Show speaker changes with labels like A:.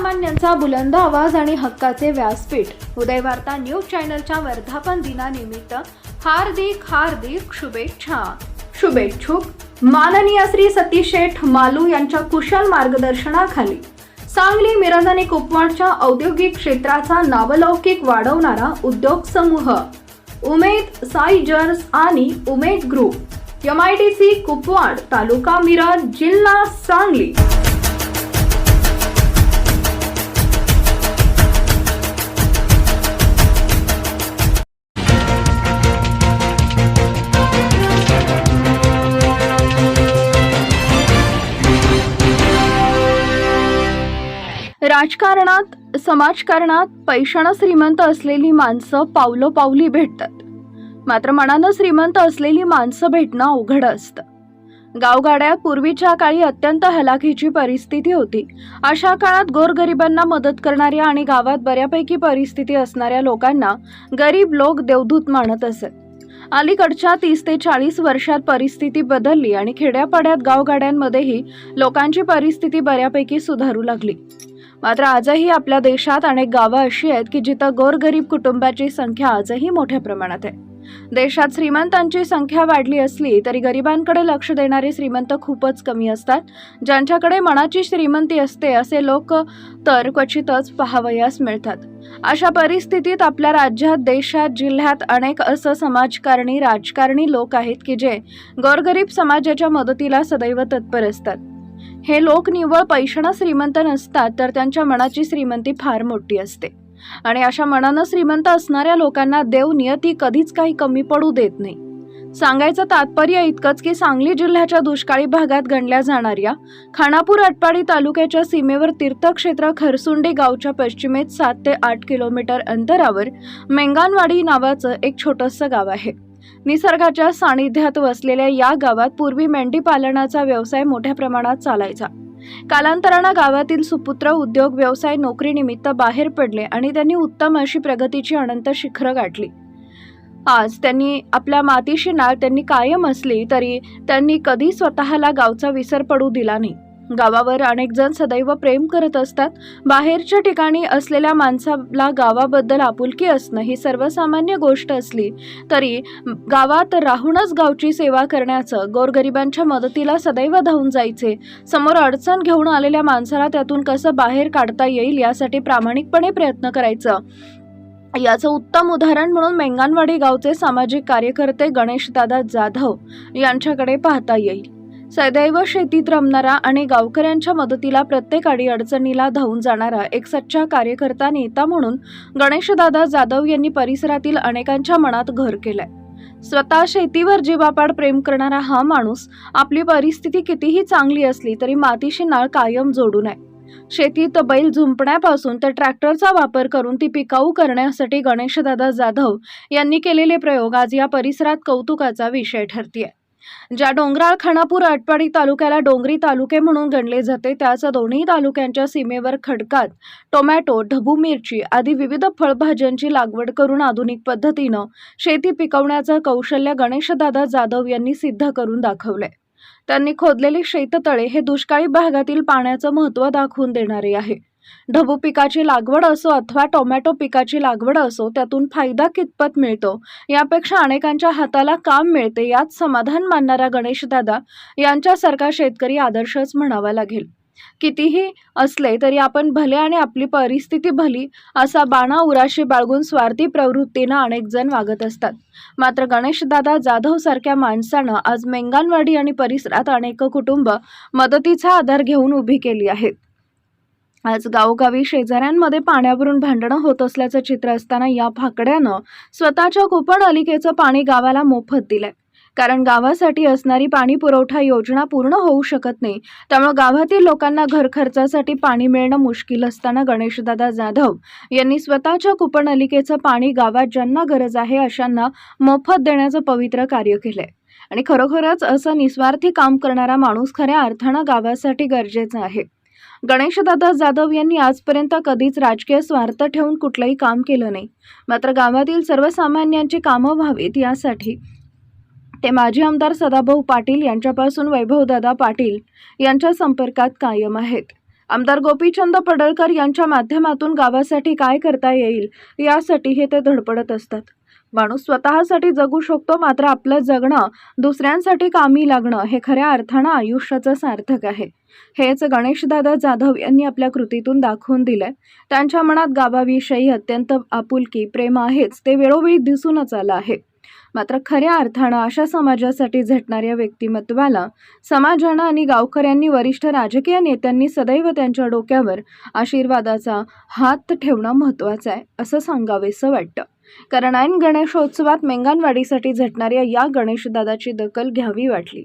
A: सर्वसामान्यांचा बुलंद आवाज आणि हक्काचे व्यासपीठ. उदयवार्ता न्यूज चॅनलच्या वर्धापन दिनानिमित्त हार्दिक हार्दिक शुभेच्छा. शुभेच्छुक माननीय श्री सतीश शेठ मालू यांच्या कुशल मार्गदर्शनाखाली सांगली मिरज आणि कुपवाडच्या औद्योगिक क्षेत्राचा नावलौकिक वाढवणारा उद्योग समूह उमेद साईजर्स आणि Umed group M I D C Kupwad taluka Miraj जिल्हा सांगली. राजकारणात समाजकारणात पैशानं श्रीमंत असलेली माणसं पावलोपावली भेटतात. मात्र मनानं श्रीमंत असलेली माणसं भेटणं अवघड असतं. गावगाड्यात पूर्वीच्या काळी अत्यंत हलाखीची परिस्थिती होती. अशा काळात गोरगरिबांना मदत करणाऱ्या आणि गावात बऱ्यापैकी परिस्थिती असणाऱ्या लोकांना गरीब लोक देवदूत मानत असत. अलीकडच्या तीस ते चाळीस वर्षात परिस्थिती बदलली आणि खेड्यापाड्यात गावगाड्यांमध्येही लोकांची परिस्थिती बऱ्यापैकी सुधारू लागली. मात्र आजही आपल्या देशात अनेक गावं अशी आहेत की जिथं गोरगरीब कुटुंबाची संख्या आजही मोठ्या प्रमाणात आहे. देशात श्रीमंतांची संख्या वाढली असली तरी गरिबांकडे लक्ष देणारे श्रीमंत खूपच कमी असतात. ज्यांच्याकडे मनाची श्रीमंती असते असे लोक तर क्वचितच पाहावयास मिळतात. अशा परिस्थितीत आपल्या राज्यात देशात जिल्ह्यात अनेक असं समाजकारणी राजकारणी लोक आहेत की जे गोरगरीब समाजाच्या मदतीला सदैव तत्पर असतात. हे लोक निव्वळ पैशानं श्रीमंत नसतात तर त्यांच्या मनाची श्रीमंती फार मोठी असते. आणि अशा मनानं श्रीमंत असणाऱ्या लोकांना देव नियती कधीच काही कमी पडू देत नाही. सांगायचं तात्पर्य इतकंच की सांगली जिल्ह्याच्या दुष्काळी भागात गणल्या जाणाऱ्या खानापूर अटपाडी तालुक्याच्या सीमेवर तीर्थक्षेत्र खरसुंडे गावच्या पश्चिमेत सात ते आठ किलोमीटर अंतरावर मेंगानवाडी नावाचं एक छोटंसं गाव आहे. निसर्गाच्या सानिध्यात वसलेल्या या गावात पूर्वी मेंढी पालनाचा व्यवसाय मोठ्या प्रमाणात चालायचा. कालांतरानं गावातील सुपुत्र उद्योग व्यवसाय नोकरीनिमित्त बाहेर पडले आणि त्यांनी उत्तम अशी प्रगतीची अनंत शिखरं गाठली. आज त्यांनी आपल्या मातीशी नाळ त्यांनी कायम असली तरी त्यांनी कधी स्वतःला गावचा विसर पडू दिला नाही. गावावर अनेक जण सदैव प्रेम करत असतात. बाहेरच्या ठिकाणी असलेल्या माणसाला गावाबद्दल आपुलकी असणं ही सर्वसामान्य गोष्ट असली तरी गावात राहूनच गावची सेवा करण्याचं गोरगरिबांच्या मदतीला सदैव धावून जायचे समोर अडचण घेऊन आलेल्या माणसाला त्यातून कसं बाहेर काढता येईल यासाठी प्रामाणिकपणे प्रयत्न करायचं. याचं उत्तम उदाहरण म्हणून मेंगानवाडी गावचे सामाजिक कार्यकर्ते गणेशदादा जाधव यांच्याकडे पाहता येईल. सदैव शेतीत रमणारा आणि गावकऱ्यांच्या मदतीला प्रत्येक अडीअडचणीला धावून जाणारा एक सच्चा कार्यकर्ता नेता म्हणून गणेशदादा जाधव यांनी परिसरातील अनेकांच्या मनात घर केलंय. स्वतः शेतीवर जीवापाड प्रेम करणारा हा माणूस आपली परिस्थिती कितीही चांगली असली तरी मातीशी नाळ कायम जोडू नये शेतीत बैल झुंपण्यापासून तर ट्रॅक्टरचा वापर करून ती पिकाऊ करण्यासाठी गणेशदादा जाधव यांनी केलेले प्रयोग आज या परिसरात कौतुकाचा विषय ठरतीये. ज्या डोंगराळ खानापूर आटपाडी तालुक्याला डोंगरी तालुके म्हणून गणले जाते त्याच दोन्ही तालुक्यांच्या सीमेवर खडकात टोमॅटो ढबू मिरची आदी विविध फळभाज्यांची लागवड करून आधुनिक पद्धतीनं शेती पिकवण्याचं कौशल्य गणेशदादा जाधव यांनी सिद्ध करून दाखवलंय त्यांनी खोदलेली शेततळे हे दुष्काळी भागातील पाण्याचं महत्त्व दाखवून देणारे आहे. ढबू पिकाची लागवड असो अथवा टोमॅटो पिकाची लागवड असो त्यातून फायदा कितपत मिळतो? यापेक्षा अनेकांच्या हाताला काम मिळते यात समाधान मानणारा गणेशदादा यांच्यासारखा शेतकरी आदर्शच म्हणावा लागेल. कितीही असले तरी आपण भले आणि आपली परिस्थिती भली असा बाणा उराशी बाळगून स्वार्थी प्रवृत्तीनं अनेक जण वागत असतात. मात्र गणेशदादा जाधव सारख्या माणसानं आज मेंगानवाडी आणि परिसरात अनेक कुटुंब मदतीचा आधार घेऊन उभी केली आहेत. आज गावोगावी शेजाऱ्यांमध्ये पाण्यावरून भांडणं होत असल्याचं चित्र असताना या फाकड्यानं स्वतःच्या कुपण अलिकेचं पाणी गावाला मोफत दिलंय. कारण गावासाठी असणारी पाणी पुरवठा योजना पूर्ण होऊ शकत नाही त्यामुळे गावातील लोकांना घर खर्चासाठी पाणी मिळणं मुश्किल असताना गणेशदादा जाधव यांनी स्वतःच्या कुपण अलिकेचं पाणी गावात ज्यांना गरज आहे अशांना मोफत देण्याचं पवित्र कार्य केलंय. आणि खरोखरच असं निस्वार्थी काम करणारा माणूस खऱ्या अर्थानं गावासाठी गरजेचं आहे. गणेशदादा जाधव यांनी आजपर्यंत कधीच राजकीय स्वार्थ ठेवून कुठलंही काम केलं नाही. मात्र गावातील सर्वसामान्यांची कामं व्हावीत यासाठी ते माजी आमदार सदाभाऊ पाटील यांच्यापासून वैभवदादा पाटील यांच्या संपर्कात कायम आहेत. आमदार गोपीचंद पडळकर यांच्या माध्यमातून गावासाठी काय करता येईल यासाठी हे ते धडपडत असतात. माणूस स्वतःसाठी जगू शकतो मात्र आपलं जगणं दुसऱ्यांसाठी कामी लागणं हे खऱ्या अर्थानं आयुष्याचं सार्थक आहे. हेच गणेशदादा जाधव यांनी आपल्या कृतीतून दाखवून दिलंय. त्यांच्या मनात गावाविषयी अत्यंत आपुलकी प्रेम आहेच ते वेळोवेळी दिसूनच आलं आहे. मात्र खऱ्या अर्थानं अशा समाजासाठी झटणाऱ्या व्यक्तिमत्वाला समाजानं आणि गावकऱ्यांनी वरिष्ठ राजकीय नेत्यांनी सदैव त्यांच्या डोक्यावर आशीर्वादाचा हात ठेवणं महत्त्वाचं आहे असं सांगावेसं वाटतं. कारण ऐन गणेशोत्सवात मेंगानवाडीसाठी झटणाऱ्या या गणेशदादाची दखल घ्यावी वाटली.